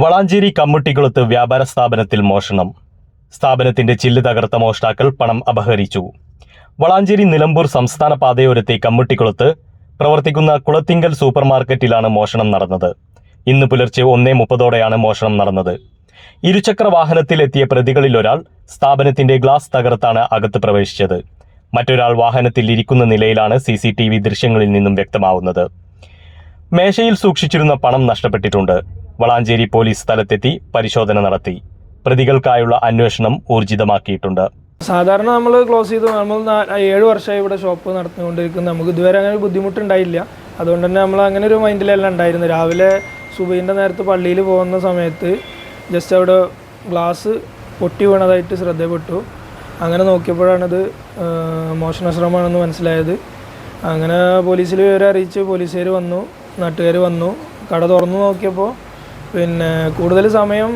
വളാഞ്ചേരി കമ്മുട്ടിക്കുളത്ത് വ്യാപാര സ്ഥാപനത്തിൽ മോഷണം. സ്ഥാപനത്തിന്റെ ചില്ല് തകർത്ത മോഷ്ടാക്കൾ പണം അപഹരിച്ചു. വളാഞ്ചേരി നിലമ്പൂർ സംസ്ഥാന പാതയോരത്തെ കമ്മുട്ടിക്കുളത്ത് പ്രവർത്തിക്കുന്ന കുളത്തിങ്കൽ സൂപ്പർ മാർക്കറ്റിലാണ് മോഷണം നടന്നത്. ഇന്ന് പുലർച്ചെ ഒന്നേ മുപ്പതോടെയാണ് മോഷണം നടന്നത്. ഇരുചക്ര വാഹനത്തിലെത്തിയ പ്രതികളിൽ ഒരാൾ സ്ഥാപനത്തിന്റെ ഗ്ലാസ് തകർത്താണ് അകത്ത് പ്രവേശിച്ചത്. മറ്റൊരാൾ വാഹനത്തിൽ ഇരിക്കുന്ന നിലയിലാണ് സി സി ടി വി ദൃശ്യങ്ങളിൽ നിന്നും വ്യക്തമാവുന്നത്. മേശയിൽ സൂക്ഷിച്ചിരുന്ന പണം നഷ്ടപ്പെട്ടിട്ടുണ്ട്. വളാഞ്ചേരി പോലീസ് സ്ഥലത്തെത്തി പരിശോധന നടത്തി. പ്രതികൾക്കായുള്ള അന്വേഷണം ഊർജിതമാക്കിയിട്ടുണ്ട്. സാധാരണ നമ്മൾ ക്ലോസ് ചെയ്ത് നമ്മൾ ഏഴ് വർഷമായി ഇവിടെ ഷോപ്പ് നടത്തിക്കൊണ്ടിരിക്കുന്നത് നമുക്ക് ഇതുവരെ അങ്ങനെ ഒരു ബുദ്ധിമുട്ടുണ്ടായില്ല. അതുകൊണ്ട് തന്നെ നമ്മൾ അങ്ങനെ ഒരു മൈൻഡിലല്ല ഉണ്ടായിരുന്നു. രാവിലെ സുബൈന്റെ നേരത്ത് പള്ളിയിൽ പോകുന്ന സമയത്ത് ജസ്റ്റ് അവിടെ ഗ്ലാസ് പൊട്ടി വീണതായിട്ട് ശ്രദ്ധപ്പെട്ടു. അങ്ങനെ നോക്കിയപ്പോഴാണിത് മോഷണശ്രമമാണെന്ന് മോഷണ ശ്രമമാണെന്ന് മനസ്സിലായത്. അങ്ങനെ പോലീസിൽ വിവരം അറിയിച്ച് പോലീസുകാർ വന്നു നാട്ടുകാർ വന്നു. കട തുറന്നു നോക്കിയപ്പോൾ പിന്നെ കൂടുതൽ സമയം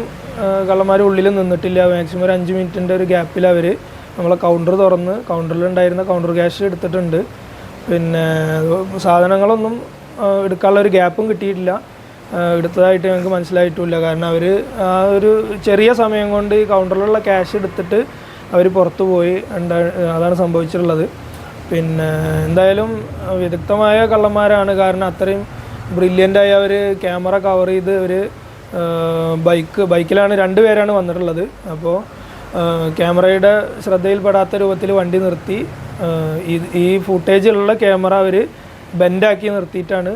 കള്ളന്മാർ ഉള്ളിൽ നിന്നിട്ടില്ല. മാക്സിമം ഒരു അഞ്ച് മിനിറ്റിന്റെ ഒരു ഗ്യാപ്പിൽ അവർ നമ്മളെ കൗണ്ടർ തുറന്ന് കൗണ്ടറിലുണ്ടായിരുന്ന കൗണ്ടർ ക്യാഷ് എടുത്തിട്ടുണ്ട്. പിന്നെ സാധനങ്ങളൊന്നും എടുക്കാനുള്ള ഒരു ഗ്യാപ്പും കിട്ടിയിട്ടില്ല. എടുത്തതായിട്ട് ഞങ്ങൾക്ക് മനസ്സിലായിട്ടില്ല. കാരണം അവർ ആ ഒരു ചെറിയ സമയം കൊണ്ട് ഈ കൗണ്ടറിലുള്ള ക്യാഷ് എടുത്തിട്ട് അവർ പുറത്തു പോയി. ഉണ്ടാ അതാണ് സംഭവിച്ചിട്ടുള്ളത്. പിന്നെ എന്തായാലും വിദഗ്ധമായ കള്ളന്മാരാണ്. കാരണം അത്രയും ബ്രില്യന്റായി അവർ ക്യാമറ കവർ ചെയ്ത് അവർ ബൈക്ക് ബൈക്കിലാണ് രണ്ട് പേരാണ് വന്നിട്ടുള്ളത്. അപ്പോൾ ക്യാമറയുടെ ശ്രദ്ധയിൽപ്പെടാത്ത രൂപത്തിൽ വണ്ടി നിർത്തി. ഈ ഫുട്ടേജിലുള്ള ക്യാമറ അവർ ബെൻഡാക്കി നിർത്തിയിട്ടാണ്.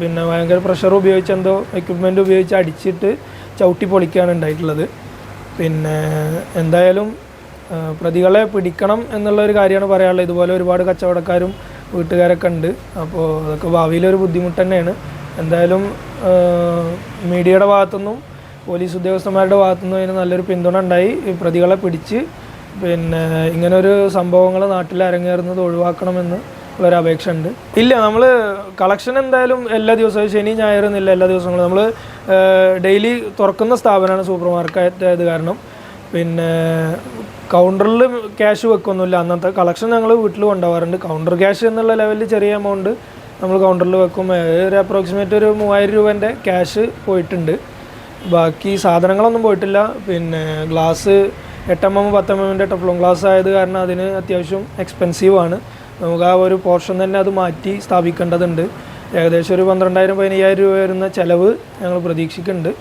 പിന്നെ ഭയങ്കര പ്രഷർ ഉപയോഗിച്ച് എന്തോ എക്യുപ്മെന്റ് ഉപയോഗിച്ച് അടിച്ചിട്ട് ചവിട്ടി പൊളിക്കുകയാണ് ഉണ്ടായിട്ടുള്ളത്. പിന്നെ എന്തായാലും പ്രതികളെ പിടിക്കണം എന്നുള്ള ഒരു കാര്യമാണ് പറയാനുള്ളത്. ഇതുപോലെ ഒരുപാട് കച്ചവടക്കാരും വീട്ടുകാരൊക്കെ ഉണ്ട്. അപ്പോൾ അതൊക്കെ ഭാവിയിലൊരു ബുദ്ധിമുട്ട് തന്നെയാണ്. എന്തായാലും മീഡിയയുടെ ഭാഗത്തുനിന്നും പോലീസ് ഉദ്യോഗസ്ഥന്മാരുടെ ഭാഗത്തുനിന്നും അതിന് നല്ലൊരു പിന്തുണ ഉണ്ടായി. പ്രതികളെ പിടിച്ച് പിന്നെ ഇങ്ങനൊരു സംഭവങ്ങൾ നാട്ടിൽ അരങ്ങേറുന്നത് ഒഴിവാക്കണമെന്ന് ഉള്ളൊരു അപേക്ഷ ഉണ്ട് ഇല്ല നമ്മൾ കളക്ഷൻ എന്തായാലും എല്ലാ ദിവസവും ശനി ഞായർ ഇല്ല എല്ലാ ദിവസങ്ങളും. നമ്മൾ ഡെയിലി തുറക്കുന്ന സ്ഥാപനമാണ് സൂപ്പർ മാർക്കറ്റ് ആയത് കാരണം. പിന്നെ കൗണ്ടറിൽ ക്യാഷ് വെക്കൊന്നുമില്ല. അന്നത്തെ കളക്ഷൻ ഞങ്ങൾ വീട്ടിൽ കൊണ്ടുപോകാറുണ്ട്. കൗണ്ടർ ക്യാഷ് എന്നുള്ള ലെവലിൽ ചെറിയ എമൗണ്ട് നമ്മൾ കൗണ്ടറിൽ വെക്കും. ഒരു അപ്രോക്സിമേറ്റ് ഒരു മൂവായിരം രൂപേന്റെ ക്യാഷ് പോയിട്ടുണ്ട്. ബാക്കി സാധനങ്ങളൊന്നും പോയിട്ടില്ല. പിന്നെ ഗ്ലാസ് എട്ട് എം എം പത്ത് എം എമ്മിന്റെ ടഫ്ലോൺ ഗ്ലാസ് ആയത് കാരണം അതിന് അത്യാവശ്യം എക്സ്പെൻസീവ് ആണ്. നമുക്ക് ആ ഒരു പോർഷൻ തന്നെ അത് മാറ്റി സ്ഥാപിക്കേണ്ടതുണ്ട്. ഏകദേശം ഒരു പന്ത്രണ്ടായിരം പതിനയ്യായിരം രൂപ വരുന്ന ചിലവ് ഞങ്ങൾ പ്രതീക്ഷിക്കുന്നുണ്ട്.